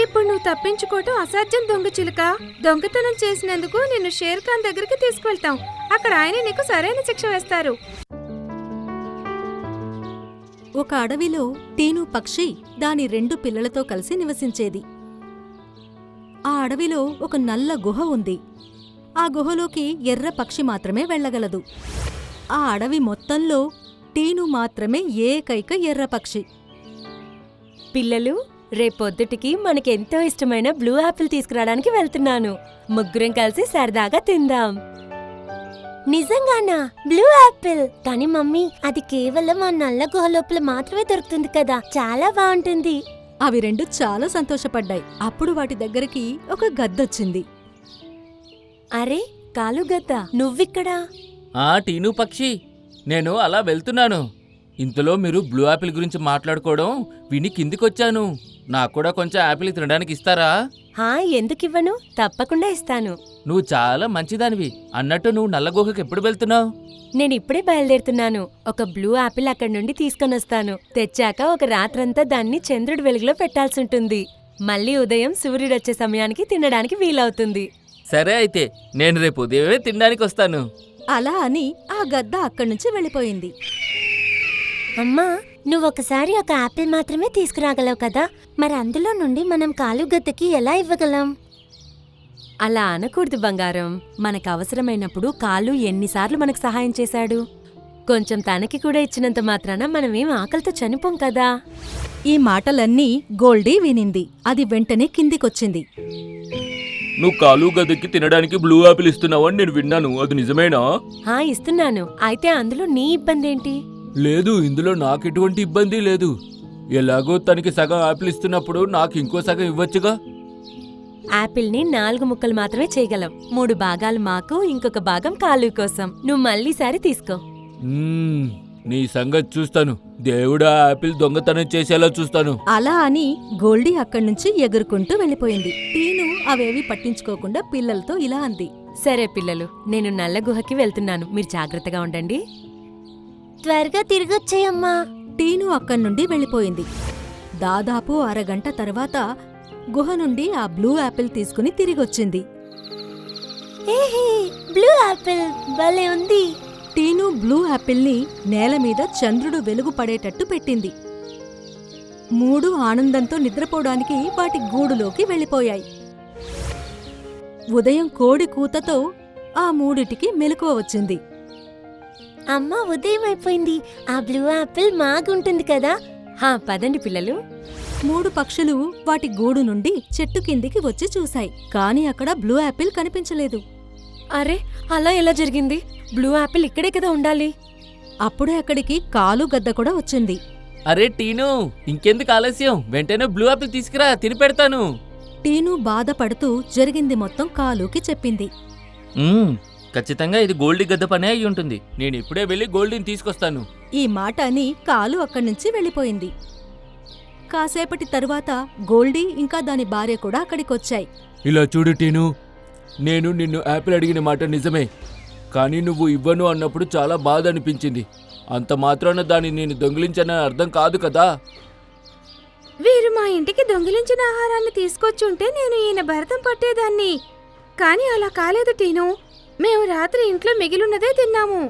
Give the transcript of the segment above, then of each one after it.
ఇప్పుడు నువ్వు తప్పించుకోవటం అసాధ్యం దొంగ చిలుక. దొంగతనం చేసినందుకు నిన్ను షేర్ ఖాన్ దగ్గరికి తీసుకువెళ్తాం అక్కడ ఆయన నీకు సరైన శిక్ష వేస్తారు. ఒక అడవిలో టీను పక్షి దాని రెండు పిల్లలతో కలిసి నివసించేది. ఆ అడవిలో ఒక నల్ల గుహ ఉంది. ఆ గుహలోకి ఎర్ర పక్షి మాత్రమే వెళ్ళగలదు. ఆ అడవి మొత్తంలో టీను మాత్రమే ఏకైక ఎర్ర పక్షి. పిల్లలు రేపొద్దుటికి మనకెంతో ఇష్టమైన బ్లూ యాపిల్ తీసుకురావడానికి వెళ్తున్నాను. ముగ్గురం కలిసి సరదాగా తిందాం. నిజంగానా? బ్లూ యాపిల్ కానీ మమ్మీ అది కేవలం ఆ నల్ల గుహ లోపల మాత్రమే దొరుకుతుంది కదా. చాలా బాగుంటుంది. అవి రెండు చాలా సంతోషపడ్డాయి. అప్పుడు వాటి దగ్గరికి ఒక గద్దొచ్చింది. అరే కాలుగద్ద నువ్విక్కడా? ఆ టీను పక్షి. నేను అలా వెళ్తున్నాను. ఇంతలో మీరు బ్లూ యాపిల్ గురించి మాట్లాడుకోవడం విని కిందికొచ్చాను. నాకు కూడా కొంచెం యాపిల్ తినడానికి ఇస్తారా హా ఎందుకివ్వను? తప్పకుండా ఇస్తాను. నువ్వు చాలా మంచిదానివి. అన్నట్టు నువ్వు నల్ల గుహకి ఎప్పుడు వెళ్తున్నావు? నేను ఇప్పుడే బయలుదేరుతున్నాను. ఒక బ్లూ యాపిల్ అక్కడి నుండి తీసుకొని వస్తాను తెచ్చాక ఒక రాత్రంతా దాన్ని చంద్రుడి వెలుగులో పెట్టాల్సి ఉంటుంది మళ్ళీ ఉదయం సూర్యుడు వచ్చే సమయానికి తినడానికి వీలవుతుంది. సరే అయితే నేను రేపు ఉదయమే తినడానికి వస్తాను అలా అని ఆ గద్ద అక్కడి నుంచి వెళ్ళిపోయింది. అమ్మా నువ్వు ఒకసారి ఒక యాపిల్ మాత్రమే తీసుకురాగలవు కదా? మరి అందులో నుండి మనం కాలుగద్దకి ఎలా ఇవ్వగలం? అలా అనకూడదు బంగారం. మనకు అవసరమైనప్పుడు కాలు ఎన్నిసార్లు మనకు సహాయం చేశాడు? కొంచెం తనకి కూడా ఇచ్చినంత మాత్రాన మనమేం ఆకలితో చనిపోం కదా? ఈ మాటలన్నీ గోల్డీ వినింది. అది వెంటనే కిందికొచ్చింది. నువ్వు కాలు గదికి తినడానికి బ్లూ యాపిల్ ఇస్తున్నావని నేను విన్నాను. అది నిజమేనా? హా ఇస్తున్నాను. అయితే అందులో నీ ఇబ్బంది ఏంటి లేదు ఇందులో నాకు ఎటువంటి ఇబ్బంది లేదు. ఎలాగో తనకి సగం యాపిల్ ఇస్తున్నప్పుడు నాకు ఇంకో సగం ఇవ్వచ్చుగా? యాపిల్ని నాలుగు ముక్కలు మాత్రమే చేయగలం. మూడు భాగాలు మాకు ఇంకొక భాగం కాలు కోసం. నువ్వు మళ్ళీసారి తీసుకో. మ్మ్, నీ సంగతి చూస్తాను. దేవుడా యాపిల్ దొంగతనం చేసేలా చూస్తాను. అలా అని గోల్డీ అక్కడి నుంచి ఎగురుకుంటూ వెళ్ళిపోయింది. టీను అవేవి పట్టించుకోకుండా పిల్లలతో ఇలా అంది. సరే పిల్లలు నేను నల్ల గుహకి వెళ్తున్నాను. మీరు జాగ్రత్తగా ఉండండి. త్వరగా తిరిగొచ్చేయమ్మా. టీను అక్కడి నుండి వెళ్ళిపోయింది. దాదాపు అరగంట తర్వాత గుహ నుండి ఆ బ్లూ యాపిల్ తీసుకుని తిరిగొచ్చింది. బ్లూ యాపిల్ భలే ఉంది. టీను బ్లూ యాపిల్ని నేల మీద చంద్రుడు వెలుగు పడేటట్టు పెట్టింది. మూడు ఆనందంతో నిద్రపోవడానికి వాటి గూడులోకి వెళ్ళిపోయాయి. ఉదయం కోడి కూతతో ఆ మూడిటికి మెలకువ వచ్చింది. అమ్మ ఉదయం అయిపోయింది. ఆ బ్లూ యాపిల్ మాగుంటుంది కదా. హా పదండి పిల్లలు. మూడు పక్షులు వాటి గూడు నుండి చెట్టు కిందికి వచ్చి చూశాయి. కాని అక్కడ బ్లూ యాపిల్ కనిపించలేదు. అరే అలా ఎలా జరిగింది? బ్లూ యాపిల్ ఇక్కడే కదా ఉండాలి. అప్పుడే అక్కడికి కాలు గద్ద కూడా వచ్చింది. అరే టీను ఇంకెందుకు ఆలస్యం? వెంటనే బ్లూ యాపిల్ తీసుకురా తిని పెడతాను. టీను బాధపడుతూ జరిగింది మొత్తం కాలుకి చెప్పింది. ఖచ్చితంగా ఇది గోల్డీ గద్ద పనే అయి ఉంటుంది. నేను ఇప్పుడే వెళ్ళి గోల్డీని తీసుకొస్తాను. ఈ మాట అని కాలు అక్కడి నుంచి వెళ్ళిపోయింది. కాసేపటి తరువాత గోల్డీ ఇంకా దాని భార్య కూడా అక్కడికొచ్చాయి. ఇలా చూడు టీను నేను నిన్ను యాపిల్ అడిగిన మాట నిజమే. కానీ నువ్వు ఇవ్వను అన్నప్పుడు చాలా బాధ అనిపించింది. అంత మాత్రాన దాన్ని నేను దొంగిలించానని అర్థం కాదు కదా? వీరు మా ఇంటికి దొంగిలించిన ఆహారాన్ని తీసుకొచ్చుంటే నేను ఈయన భరతం పట్టేదాన్ని. కానీ అలా కాలేదు టీను. మేము రాత్రి ఇంట్లో మిగిలిన్నదే తిన్నాము.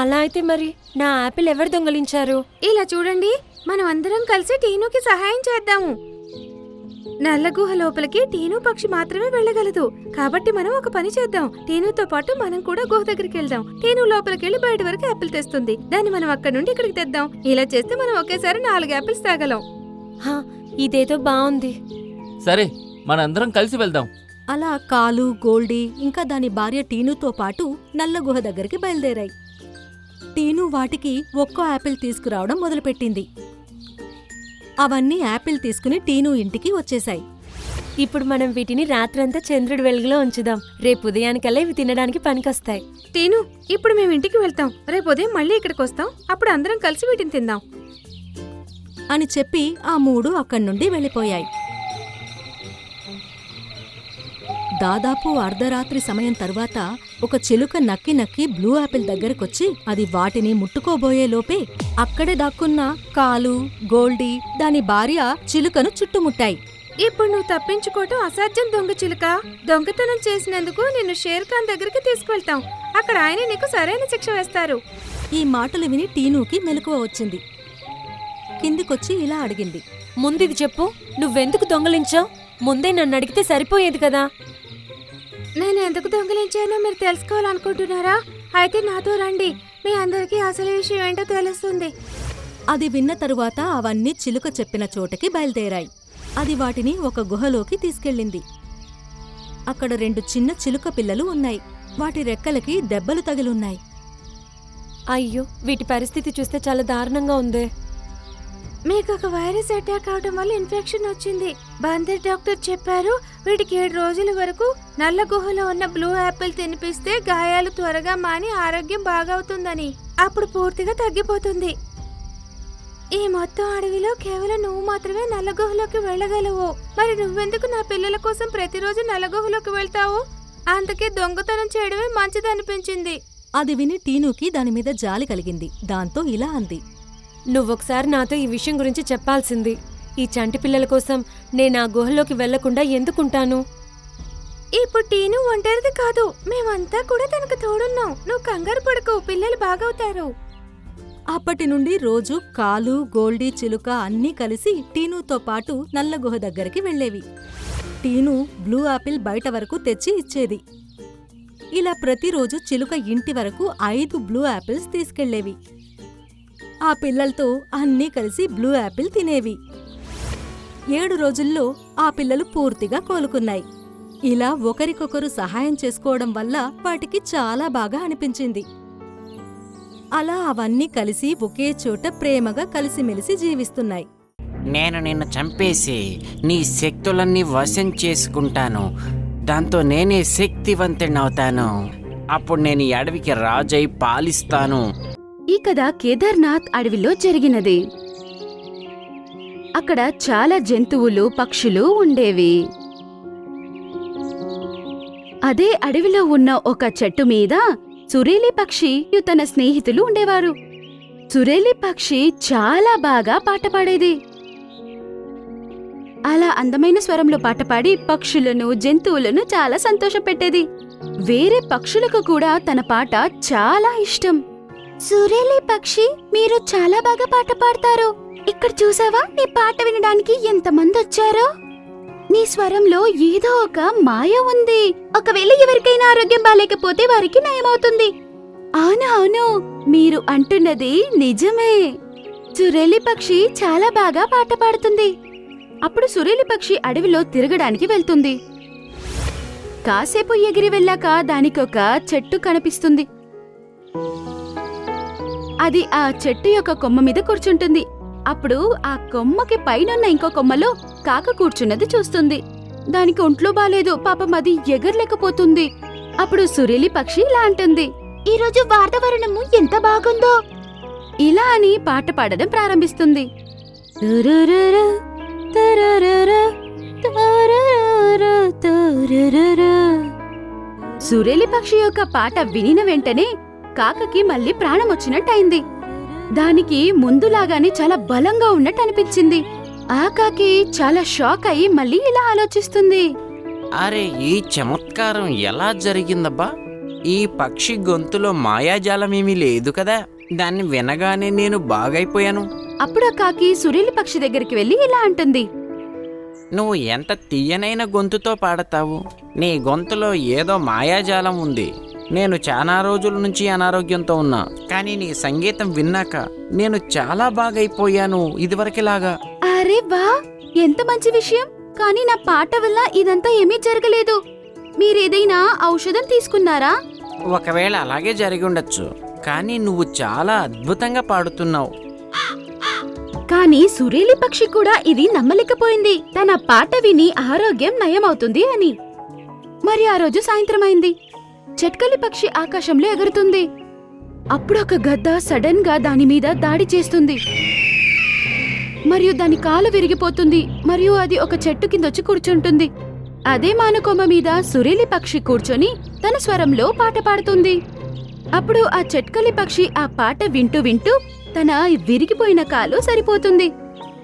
అలా అయితే మరి నా యాపిల్ ఎవరు దొంగలించారు? ఇలా చూడండి మనం అందరం కలిసి టీనుకి సహాయం చేద్దాము. నల్ల గుహ లోపలికి టీను పక్షి మాత్రమే వెళ్ళగలదు. కాబట్టి మనం ఒక పని చేద్దాం. టీనుతో పాటు మనం కూడా గుహ దగ్గరికి వెళ్దాం. టీను లోపలికి వెళ్ళి బయట వరకు యాపిల్ తెస్తుంది. దాన్ని మనం అక్కడి నుండి ఇక్కడికి తెద్దాం. ఇలా చేస్తే మనం ఒకేసారి నాలుగు యాపిల్స్ తాగలం. హా ఇదేదో బాగుంది సరే మనందరం కలిసి వెళ్దాం. అలా కాలు గోల్డీ ఇంకా దాని భార్య టీనుతో పాటు నల్ల గుహ దగ్గరికి బయలుదేరాయి. టీను వాటికి ఒక్కో యాపిల్ తీసుకురావడం మొదలుపెట్టింది. అవన్నీ యాపిల్ తీసుకుని టీను ఇంటికి వచ్చేశాయి. ఇప్పుడు మనం వీటిని రాత్రంతా చంద్రుడి వెలుగులో ఉంచుదాం. రేపు ఉదయానికల్లా ఇవి తినడానికి పనికొస్తాయి. టీను ఇప్పుడు మేము ఇంటికి వెళ్తాం. రేపు ఉదయం మళ్ళీ ఇక్కడికి వస్తాం. అప్పుడు అందరం కలిసి వీటిని తిందాం. అని చెప్పి ఆ మూడు అక్కడి నుండి వెళ్ళిపోయాయి. దాదాపు అర్ధరాత్రి సమయం తర్వాత ఒక చిలుక నక్కి నక్కి బ్లూ యాపిల్ దగ్గరకొచ్చి అది వాటిని ముట్టుకోబోయే లోపే అక్కడే దాక్కున్న కాలు గోల్డీ దాని భార్య చిలుకను చుట్టుముట్టాయి. ఇప్పుడు నువ్వు తప్పించుకోవటం అసాధ్యం దొంగ చిలుక. దొంగతనం చేసినందుకు నిన్ను షేర్ ఖాన్ దగ్గరికి తీసుకువెళ్తాం అక్కడ ఆయన నీకు సరైన శిక్ష వేస్తారు. ఈ మాటలు విని టీనూకి మెలకువ వచ్చింది. కిందికొచ్చి ఇలా అడిగింది. ముందిది చెప్పు. నువ్వెందుకు దొంగలించావు? ముందే నన్ను అడిగితే సరిపోయేది కదా. నేను ఎందుకు దొంగిలించానో మీరు తెలుసుకోవాలనుకుంటున్నారా? అయితే నాతో రండి. మీ అందరికీ అసలు విషయం ఏంటో తెలుస్తుంది. అది విన్న తరువాత అవన్నీ చిలుక చెప్పిన చోటకి బయలుదేరాయి. అది వాటిని ఒక గుహలోకి తీసుకెళ్ళింది. అక్కడ రెండు చిన్న చిలుక పిల్లలు ఉన్నాయి. వాటి రెక్కలకి దెబ్బలు తగిలున్నాయి. అయ్యో వీటి పరిస్థితి చూస్తే చాలా దారుణంగా ఉందే. మీకు ఒక వైరస్ అటాక్ అవడం వల్ల ఇన్ఫెక్షన్ వచ్చింది. బందర్ డాక్టర్ చెప్పారు వీటికి ఏడు రోజుల వరకు నల్ల గుహలో ఉన్న బ్లూ యాపిల్ తినిపిస్తే గాయాలు త్వరగా మాని ఆరోగ్యం బాగవుతుందని. అప్పుడు పూర్తిగా తగ్గిపోతుంది. ఈ మొత్తం అడవిలో కేవలం నువ్వు మాత్రమే నల్ల గుహలోకి వెళ్ళగలవు. మరి నువ్వెందుకు నా పిల్లల కోసం ప్రతిరోజు నల్ల గుహలోకి వెళ్తావు? అందుకే దొంగతనం చేయడమే మంచిదనిపించింది. అది విని టీనూకి దానిమీద జాలి కలిగింది. దాంతో ఇలా అంది. నువ్వొకసారి నాతో ఈ విషయం గురించి చెప్పాల్సింది. ఈ చంటి పిల్లల కోసం నేను ఆ గుహలోకి వెళ్ళకుండా ఎందుకుంటాను? ఇప్పుడు టీను ఒంటరిది కాదు. మేమంతా కూడా తనకు తోడున్నాం. నువ్వు కంగారు పడకు. పిల్లలు బాగవుతారు. అప్పటి నుండి రోజు కాలు గోల్డీ చిలుక అన్నీ కలిసి టీనూతో పాటు నల్ల గుహ దగ్గరికి వెళ్ళేవి. టీను బ్లూ ఆపిల్ బయట వరకు తెచ్చి ఇచ్చేది. ఇలా ప్రతిరోజు చిలుక ఇంటి వరకు ఐదు బ్లూ ఆపిల్స్ తీసుకెళ్ళేవి ఆ పిల్లలతో అన్నీ కలిసి బ్లూ యాపిల్ తినేవి. ఏడు రోజుల్లో ఆ పిల్లలు పూర్తిగా కోలుకున్నాయి. ఇలా ఒకరికొకరు సహాయం చేసుకోవడం వల్ల వాటికి చాలా బాగా అనిపించింది. అలా అవన్నీ కలిసి ఒకే చోట ప్రేమగా కలిసిమెలిసి జీవిస్తున్నాయి. నేను నిన్ను చంపేసి నీ శక్తులన్నీ వశం చేసుకుంటాను. దాంతో నేనే శక్తివంతుడవుతాను అప్పుడు నేను ఈ అడవికి రాజై పాలిస్తాను. ఈ కథ కేదార్నాథ్ అడవిలో జరిగినది. అక్కడ చాలా జంతువులు పక్షులు ఉండేవి. అదే అడవిలో ఉన్న ఒక చెట్టు మీద సురేలి పక్షి తన స్నేహితులు ఉండేవారు. సురేలి పక్షి చాలా బాగా పాట పాడేది. అలా అందమైన స్వరంలో పాట పాడి పక్షులను జంతువులను చాలా సంతోషపెట్టేది. వేరే పక్షులకు కూడా తన పాట చాలా ఇష్టం. సురేలి పక్షి మీరు చాలా బాగా పాట పాడతారు. ఇక్కడ చూసావా? నీ పాట వినడానికి ఎంతమంది వచ్చారో? నీ స్వరంలో ఏదో ఒక మాయ ఉంది. ఒకవేళ ఎవరికైనా ఆరోగ్యం బాలేకపోతే వారికి నయమవుతుంది. అవును అవును. మీరు అంటున్నది నిజమే. సురేలి పక్షి చాలా బాగా పాట పాడుతుంది. అప్పుడు సురేలి పక్షి అడవిలో తిరగడానికి వెళ్తుంది. కాసేపు ఎగిరి వెళ్ళాక దానికొక చెట్టు కనిపిస్తుంది. అది ఆ చెట్టు యొక్క కొమ్మ మీద కూర్చుంటుంది. అప్పుడు ఆ కొమ్మకి పైనున్న ఇంకో కొమ్మలో కాక కూర్చున్నది చూస్తుంది. దానికి ఒంట్లో బాలేదు పాపం అది ఎగరలేకపోతుంది. అప్పుడు సురేలి పక్షి ఇలా అంటుంది. ఈ రోజు వాతావరణము ఎంత బాగుందో. ఇలా అని పాట పాడడం ప్రారంభిస్తుంది. సురేలి పక్షి యొక్క పాట వినిన వెంటనే కాకకి మళ్ళీ ప్రాణం వచ్చినట్టయింది. దానికి ముందులాగానే చాలా బలంగా ఉన్నట్టు అనిపించింది ఆ కాకి చాలా షాక్ అయి మళ్ళీ ఇలా ఆలోచిస్తుంది. అరే ఈ చమత్కారం ఎలా జరిగిందబ్బా? ఈ పక్షి గొంతులో మాయాజాలం ఏమీ లేదు కదా? దాన్ని వినగానే నేను బాగైపోయాను. అప్పుడు ఆ కాకి సురేలి పక్షి దగ్గరికి వెళ్ళి ఇలా అంటుంది. నువ్వు ఎంత తీయనైన గొంతుతో పాడతావు? నీ గొంతులో ఏదో మాయాజాలం ఉంది. నేను చాలా రోజుల నుంచి అనారోగ్యంతో ఉన్నా. కానీ నీ సంగీతం విన్నాక నేను చాలా బాగైపోయాను. ఇదివరకిలాగా. అరే వా ఎంత మంచి విషయం. కానీ నా పాట వల్ల ఇదంతా ఏమీ జరగలేదు. మీరేదైనా ఔషధం తీసుకున్నారా? ఒకవేళ అలాగే జరిగి ఉండొచ్చు. కానీ నువ్వు చాలా అద్భుతంగా పాడుతున్నావు. కానీ సురేలి పక్షి కూడా ఇది నమ్మలేకపోయింది. తన పాట విని ఆరోగ్యం నయమవుతుంది అని. మరి ఆ రోజు సాయంత్రం అయింది. చెట్కలి పక్షి ఆకాశంలో ఎగురుతుంది. అప్పుడు ఒక గద్ద సడన్గా దాని మీద దాడి చేస్తుంది. మరియు దాని కాలు విరిగిపోతుంది. మరియు అది ఒక చెట్టు కిందొచ్చి కూర్చుంటుంది. అదే మానకొమ్మ మీద సురేలి పక్షి కూర్చొని తన స్వరంలో పాట పాడుతుంది. అప్పుడు ఆ చెట్కలి పక్షి ఆ పాట వింటూ వింటూ తన విరిగిపోయిన కాలు సరిపోతుంది.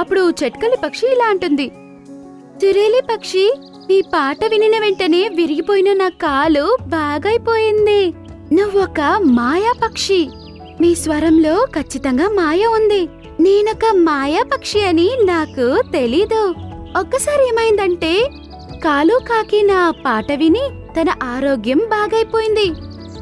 అప్పుడు చెట్కలి పక్షి ఇలా అంటుంది. చురేలి పక్షి ఈ పాట వినిన వెంటనే విరిగిపోయిన నా కాలు బాగైపోయింది. నువ్వొక మాయా పక్షి. మీ స్వరంలో ఖచ్చితంగా మాయ ఉంది. నేనొక మాయా పక్షి అని నాకు తెలీదు. ఒక్కసారి ఏమైందంటే కాలు కాకి నా పాట విని తన ఆరోగ్యం బాగైపోయింది.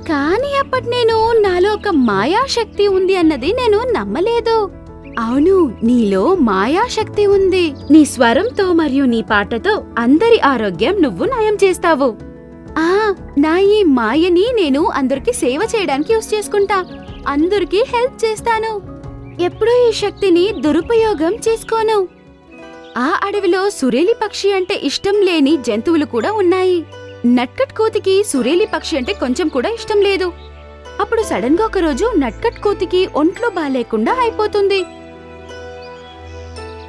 కానీ అప్పటి నేను నాలో ఒక మాయాశక్తి ఉంది అన్నది నేను నమ్మలేదు. అవును నీలో మాయా శక్తి ఉంది. నీ స్వరంతో మరియు నీ పాటతో అందరి ఆరోగ్యం నువ్వు నయం చేస్తావు. ఆ నా ఈ మాయని నేను అందరికి సేవ చేయడానికి యూస్ చేసుకుంటా. అందరికి హెల్ప్ చేస్తాను. ఎప్పుడూ ఈ శక్తిని దురుపయోగం చేసుకోను. ఆ అడవిలో సురేలి పక్షి అంటే ఇష్టం లేని జంతువులు కూడా ఉన్నాయి. నట్కట్ కోతికి సురేలి పక్షి అంటే కొంచెం కూడా ఇష్టం లేదు. అప్పుడు సడన్గా ఒకరోజు నట్కట్ కోతికి ఒంట్లో బాలేకుండా అయిపోతుంది.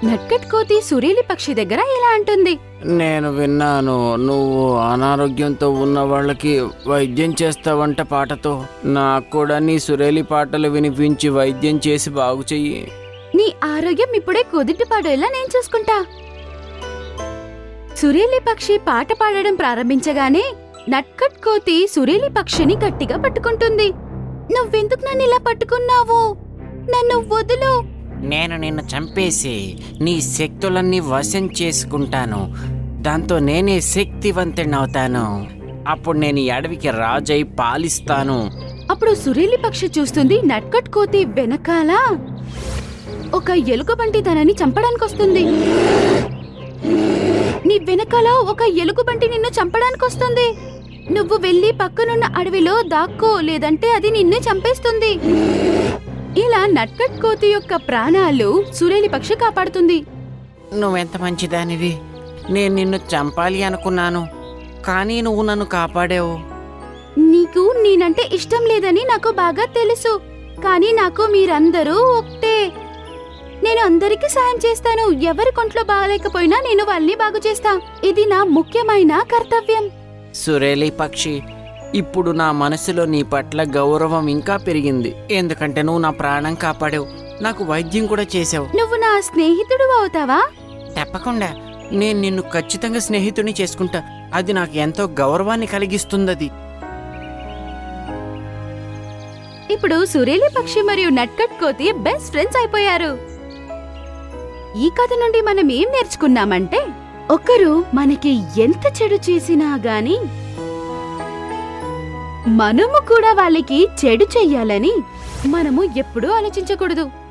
నట్కట్ కోతి సురేలి పక్షి దగ్గర ఇలా అంటుంది? నేను విన్నాను నువ్వు అనారోగ్యంతో ఉన్న వాళ్ళకి వైద్యం చేస్తావంట పాటతో. నాకు కూడా నీ సురేలి పాటలు వినిపించి వైద్యం చేసి బాగు చెయ్యి. నీ ఆరోగ్యం ఇప్పుడే కుదిటి పడేలా నేను చూసుకుంటా. సురేలి పక్షి పాట పాడడం ప్రారంభించగానే నట్కట్ కోతి సురేలి పక్షిని గట్టిగా పట్టుకుంటుంది. నువ్వెందుకు నన్ను ఇలా పట్టుకున్నావు? నన్ను వదులు. నేను నిన్ను చంపేసి నీ శక్తులన్నీ వశం చేసుకుంటాను. దాంతో నేనే శక్తివంతునవుతాను అప్పుడు నేను ఈ అడవికి రాజై పాలిస్తాను. అప్పుడు సురేలి పక్షి చూస్తుంది నట్కట్ కోతి వెనకాల ఒక ఎలుగుబంటి తనని చంపడానికి వస్తుంది నీ వెనకాల ఒక ఎలుగుబంటి నిన్ను చంపడానికి వస్తుంది నువ్వు వెళ్ళి పక్కనున్న అడవిలో దాక్కో లేదంటే అది నిన్ను చంపేస్తుంది. ఇలా నట్కట్ కోతి యొక్క ప్రాణాలు సురేలి పక్షి కాపాడుతుంది. నువ్వెంత మంచిదానివి? నేను నిన్ను చంపాలి అనుకున్నాను. కానీ నువ్వు నన్ను కాపాడావు. నీకు నేనంటే ఇష్టం లేదని నాకు బాగా తెలుసు. కానీ నాకు మీరందరూ ఒకటే. నేను అందరికీ సాయం చేస్తాను. ఎవరి కొంట్లో బాగలేకపోయినా నేను వాళ్ళని బాగు చేస్తా. ఇది నా ముఖ్యమైన కర్తవ్యం. సురేలి పక్షి ఇప్పుడు నా మనసులో నీ పట్ల గౌరవం ఇంకా పెరిగింది. ఎందుకంటే నువ్వు నా ప్రాణం కాపాడావు. నాకు వైద్యం కూడా చేసావు నువ్వు నా స్నేహితుడు అవుతావా? తప్పకుండా. నేను నిన్ను ఖచ్చితంగా స్నేహితుని చేసుకుంటా. అది నాకు ఎంతో గౌరవాన్ని కలిగిస్తుంది ఇప్పుడు సురేలి పక్షి మరియు నట్కట్ కోతి బెస్ట్ ఫ్రెండ్స్ అయిపోయారు. ఈ కథ నుండి మనం ఏం నేర్చుకున్నామంటే ఒకరు మనకి ఎంత చెడు చేసినా గాని మనము కూడా వాళ్ళకి చెడు చెయ్యాలని మనము ఎప్పుడూ ఆలోచించకూడదు.